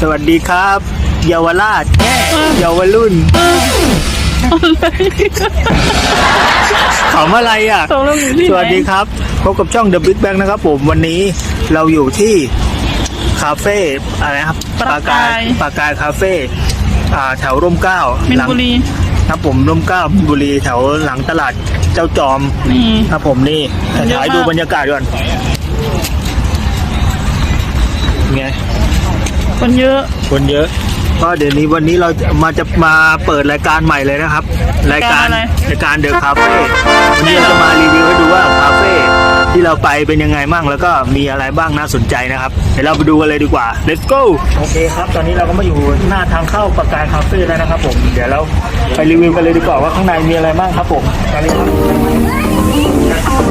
สวัสดีครับ เยาวราชเยาวรุ่นขำอะไรอะ ตกลงอยู่ที่ไหน สวัสดีครับ พบกับช่อง The Big Bang นะครับผมวันนี้เราอยู่ที่คาเฟ่อะไรนะครับปรากายปรากายคาเฟ่อ่าแถวร่มเกล้ามินหลังบุรีครับผมร่มเกล้ามินบุรีแถวหลังตลาดเจ้าจอม นี่ ครับผมนี่เยอะมากถ่ายดูบรรยากาศก่อนไง คนเยอะ คนเยอะ ก็เดี๋ยวนี้วันนี้เราจะมาจะมาเปิดรายการใหม่เลยนะครับรายการรายการอะไร รายการเดอะคาเฟ่วันนี้เราจะมารีวิวให้ดูว่าคาเฟ่ที่เราไปเป็นยังไงมั่งแล้วก็มีอะไรบ้างน่าสนใจนะครับเดี๋ยวเราไปดูกันเลยดีกว่า let's go โอเคครับ ตอนนี้เราก็มาอยู่หน้าทางเข้าปากกายคาเฟ่แล้วนะครับผมเดี๋ยวเราไปรีวิวกันเลยดีกว่าว่าข้างในมีอะไรบ้างครับผมไปเลยครับบ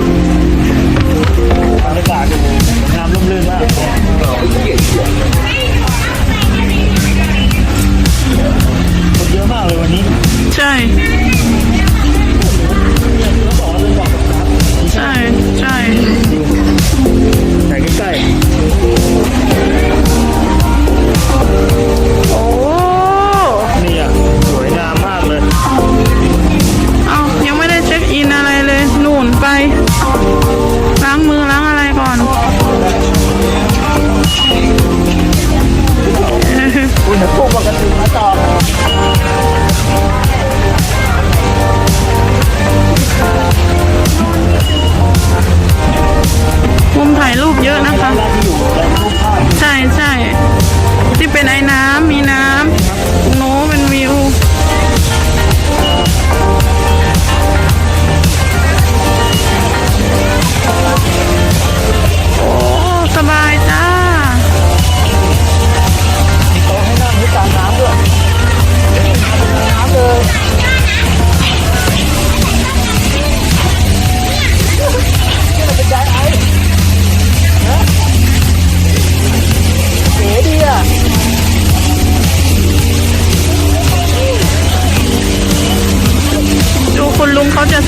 ร คนเยอะมากเลยวันนี้ ใช่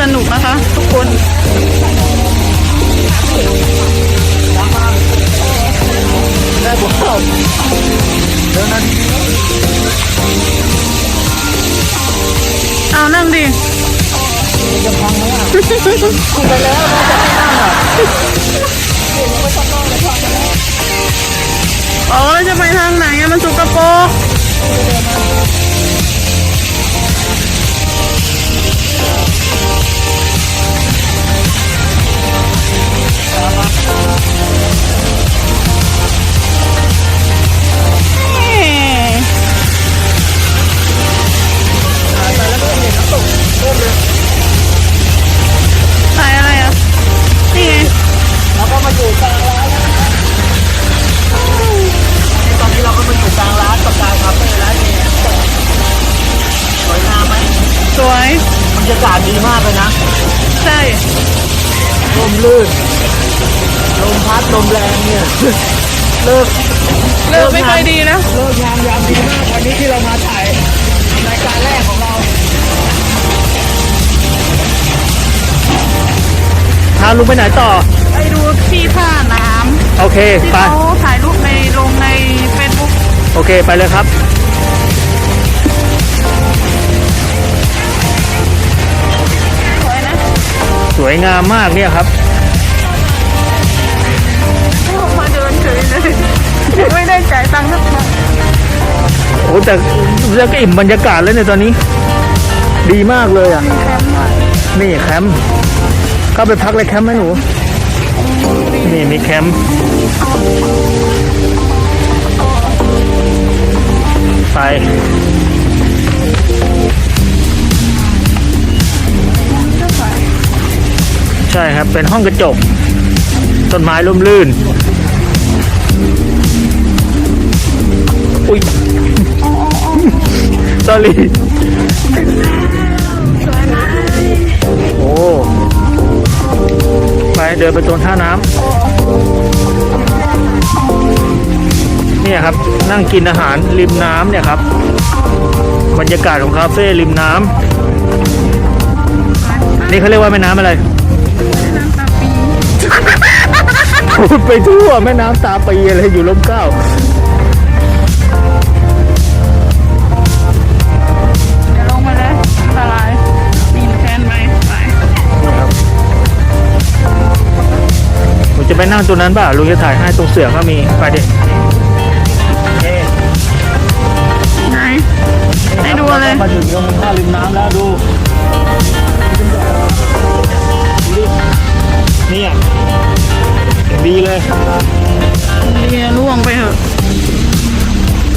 สนุกนะคะ ทุกคนได้ผมเดี๋ยวนั้นเอานั่งดิจะพังไหมอะคุยไปแล้วนะจะไม่นั่งอะอ๋อจะไปทางไหนอะมันสุกปรกถ่าย รรยากาศดีมากเลยนะ ใช่ ลมลื่น ลมพัดลมแรงเนี่ย เลิกเลิกไม่ค่อยดีนะ เลิกงามยามดีมากวันนี้ที่เรามาถ่ายรายการแรกของเรา พาลุงไปไหนต่อ ไปดูที่ท่าน้โอเคำที่ไป เขาถ่ายรูปในลงในเฟซบุ๊ก โอเค ไปเลยครับ วยงามมากเนี่ยครับมาเดินเฉยเลยยังไม่ได้จ่ายตังค์สักบาทโอ้แต่เรื่องก็อิ่มบรรยากาศแล้วเนี่ยตอนนี้ ดีมากเลยอะแคมป์หน่อยนี่แคมป์เข้าไปพักเลยแคมป์ไหมหนู นี่มีแคมป์ไป ใช่ครับ เป็นห้องกระจก ต้นไม้ร่มรื่น อุ้ย sorry โอ้ไปเดินไปตรงท่าน้ำเนี่ยครับ นั่งกินอาหารริมน้ำเนี่ยครับ บรรยากาศของคาเฟ่ริมน้ำนี่เขาเรียกว่าแม่น้ำอะไร น้ำตาปีพูดไปทั่วแม่น้ำตาปีอะไรอยู่ล้มเกล้าเดี๋ยวลงมาเลยละลายปีนแทนไปไปผมจะไปนั่งตรงนั้นป่ะลุงจะถ่ายให้ตรงเสือก็มีไปดิโอเคไหนให้ดูเลย มาถึงตรงท่าริมน้ำแล้วดูดู ดีเลยเรียล่วงไปเถอะ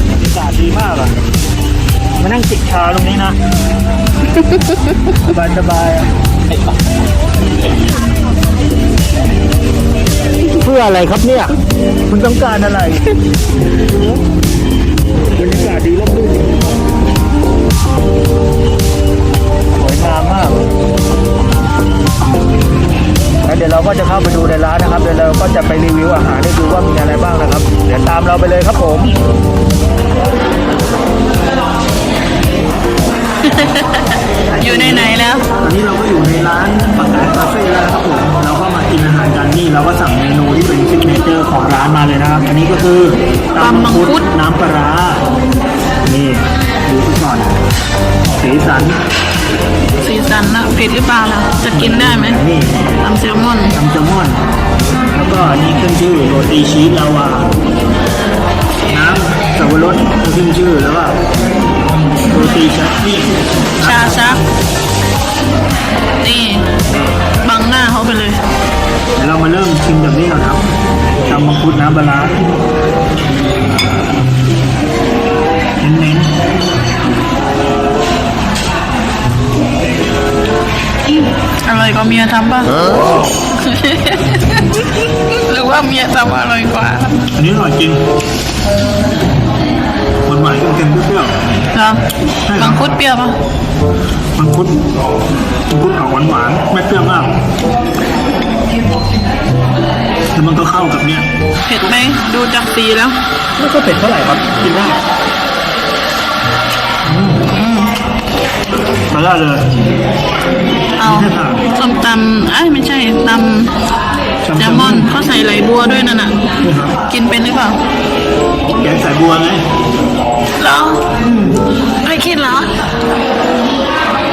บรรยากาศดีมากอะมานั่งจิบชาตรงนี้นะ สบายสบายๆอะเพื่ออะไรครับเนี่ยมันต้องการอะไรบรรยากาศดีร่มรื่นสวยงามมาก ก็จะเข้าไปดูในร้านนะครับเดี๋ยวเราก็จะไปรีวิวอาหารให้ดูว่ามีอะไรบ้างนะครับ เดี๋ยวตามเราไปเลยครับผมอยู่ในไหนแล้ว ตอนนี้เราก็อยู่ในร้านปากกาคาเฟ่แล้วนะครับผมเราก็มากินอาหารกันนี่เราก็สั่งเมนูที่เป็นซิกเนเจอร์ของร้านมาเลยนะครับ อันนี้ก็คือตำมังคุดน้ำปลาร้านี่ดูซะก่อน สีสันสีสันนะเผ็ดหรือเปล่าล่ะจะกินได้ไหมนี่ตำแซลมอนตำแซลมอน แล้วก็อันนี้ขึ้นชื่อโรตีชีสลาวา น้ำสับปะรดก็ขึ้นชื่อแล้วก็โรตีชัดนี่ชาชัก นี่บังหน้าเขาไปเลย เดี๋ยวเรามาเริ่มชิมแบบนี้ก่อนครับตำมังคุดน้ำปลา เมียทำป่ะหรือว่าเมียทำอร่อยกว่าๆอันนี้อร่อยจริงหวานหวานๆเค็มๆเปรี้ยวเหรอมังคุดเปรี้ยวป่ะๆมังคุดมังคุดออกหวานหวานๆไม่เปรี้ยวมากแล้วมันก็เข้ากับเนี่ยเผ็ดไหมดูจากสีแล้วไม่ค่อยเผ็ดเท่าไหร่ครับกินได้อืมมาได้เลย เอาส้มตำเอ้ยไม่ใช่ตำแซลมอนเขาใส่ไหลบัวด้วยนั่นน่ะนี่ครับกินเป็นหรือเปล่าแกงสายบัวไงเหรอไม่คิดเหรอ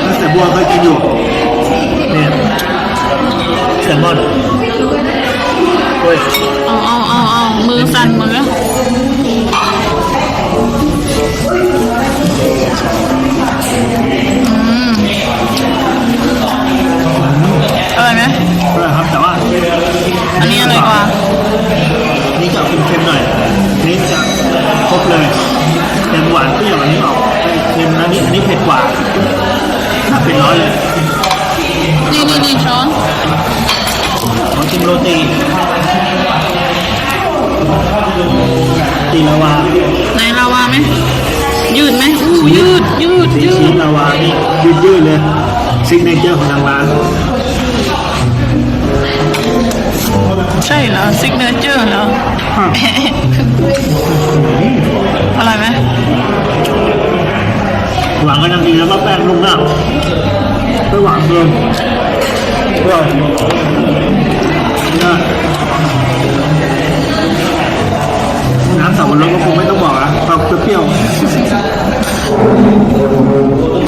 ถ้าสายบัวเคยกินอยู่เนี่ย นะนี่อันนี้เผ็ดกว่าถ้าเป็นร้อยเลย นี่นี่นี่ช้อนขอชิมโรตีตีลาวาในลาวาไหมยืดไหมอู้ยืดยืดตียืชีดสลาวานี่ยืดๆเลยซิกเนเจอร์ของทางร้านใช่เหรอซิกเนเจอร์เหรออ ร่อยนะน้ำสับปะรดก็คงไม่ต้องบอกนะความเปรี้ยว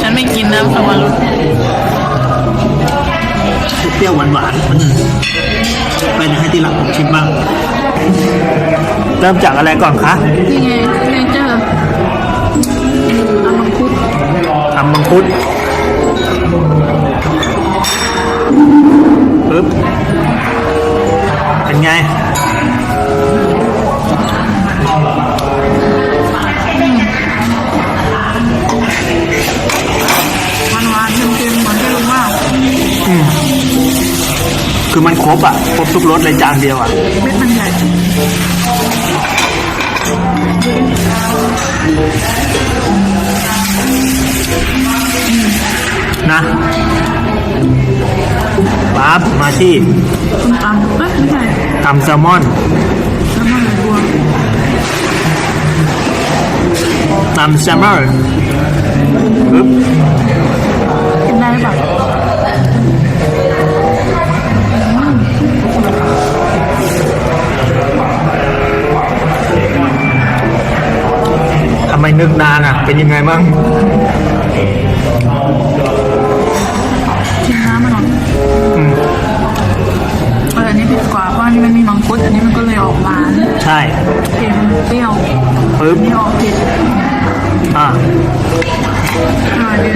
ฉันไม่กินน้ำสับปะรดเปรี้ยวหวานหวานๆอืมไปเดี๋ยวให้ที่หลังผมชิมบ้างเริ่มจากอะไรก่อนคะนี่ไงซิกเนเจอร์น้ำมังคุดทำมังคุด ปึ๊บเป็นไงหวานหวานๆเค็มๆเหมือนที่ลุงว่าคือมันครบอะ ครบทุกรสเลยจานเดียวอะเม็ดมันใหญ่นะับมาที่ตำเอ้ยไม่ใช่ตำแซลมอนแล้วมันอะตัวตำแซลมอนปึ๊บกินได้หรือเปล่าทำไมนึกนานอะ เป็นยังไงบ้าง ปรี้ยวปึ๊บนี่ออกเผ็ดอะอร่อยดี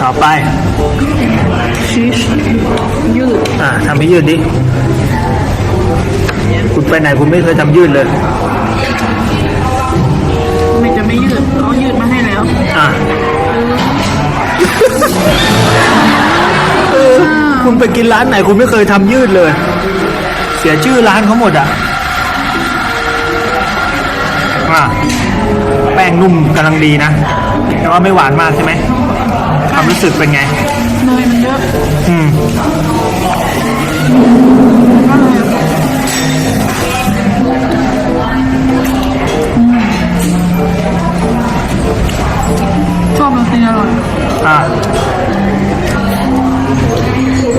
ต่อไป ชีสยืดอะทำให้ยืดดิ คุณไปไหนคุณไม่เคยทำยืดเลย ไม่จะไม่ยืดเขายืดมาให้แล้วอะเออคุณไปกินร้านไหนคุณไม่เคยทำยืดเลย เสียชื่อร้านเขาหมดอะ อะแป้งนุ่มกำลังดีนะแต่ว่าไม่หวานมากใช่ไหมความรู้สึกเป็นไง เนยมันเยอะอืม ก็เลยชอบมันจริงอร่อยอะ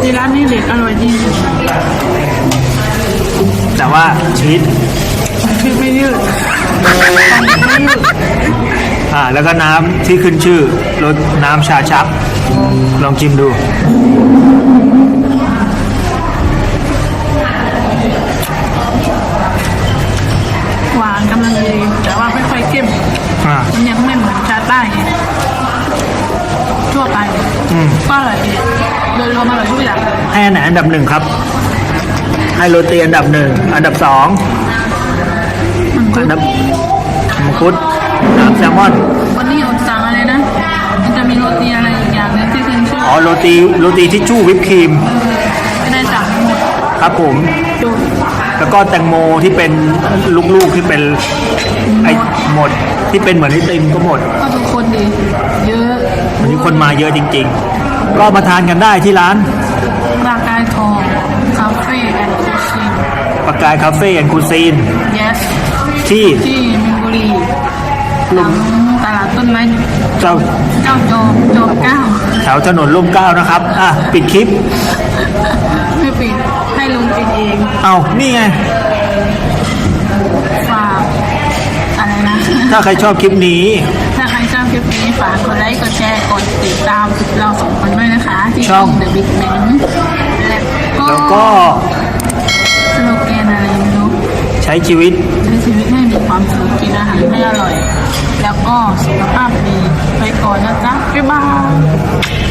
ที่ร้านนี้เด็ดอร่อยจริงแต่ว่าชีสคือไม่ยืด อ่าแล้วก็น้ำที่ขึ้นชื่อรสน้ำชาชัก ลองชิมดู หวานกำลังดีแต่ว่าไม่ค่อยเข้มอ่า มันยังไม่เหมือนชาใต้ไงทั่วไปอืม ก็อร่อยดีโดยรวมอร่อยทุกอย่างให้อันไหนอันดับหนึ่งครับ ให้โรตีอันดับหนึ่ง อันดับสอง มันก็อันดับมังคุดน้ำแซลมอน วันนี้อดสั่งอะไรนะ มันจะมีโรตีอะไรอีกอย่างหนึงที่ขึ้นชื่ออ๋อโรตีโรตีทิชชู่วิปครีม ไม่ได้สั่งหมดครับผมจุดแล้วก็แตงโมที่เป็นลูกๆที่เป็นไอหมดที่เป็นเหมือนไอติมก็หมด ก็ทุกคนดี เยอะวันนี้คนมาเยอะจริง ๆ ก็มาทานกันได้ที่ร้านรากายทองคาเฟ่แอนด์คูชิน ปากกายคาเฟ่แอนคูซีน yes ที่ที่มินบุรีหลังตลาดต้นไม้เจ้าเจ้าโจมโจมเก้าแถวถนนร่มเกล้านะครับ อะ ปิดคลิป ไม่ปิดให้ลุงปิดเองเอานี่ไง ฝากอะไรนะ ถ้าใครชอบคลิปนี้ ถ้าใครชอบคลิปนี้ฝากกดไลค์กดแชร์กดติดตามเราสองคนด้วยนะคะ ที่ช่อง The Big Men และแล้วก็ สโลแกนอะไรไม่รู้ ใช้ชีวิต ใช้ชีวิตให้มีความสุขกินอาหารให้อร่อย แล้วก็สุขภาพดีไปก่อนนะจ๊ะบ๊ายบาย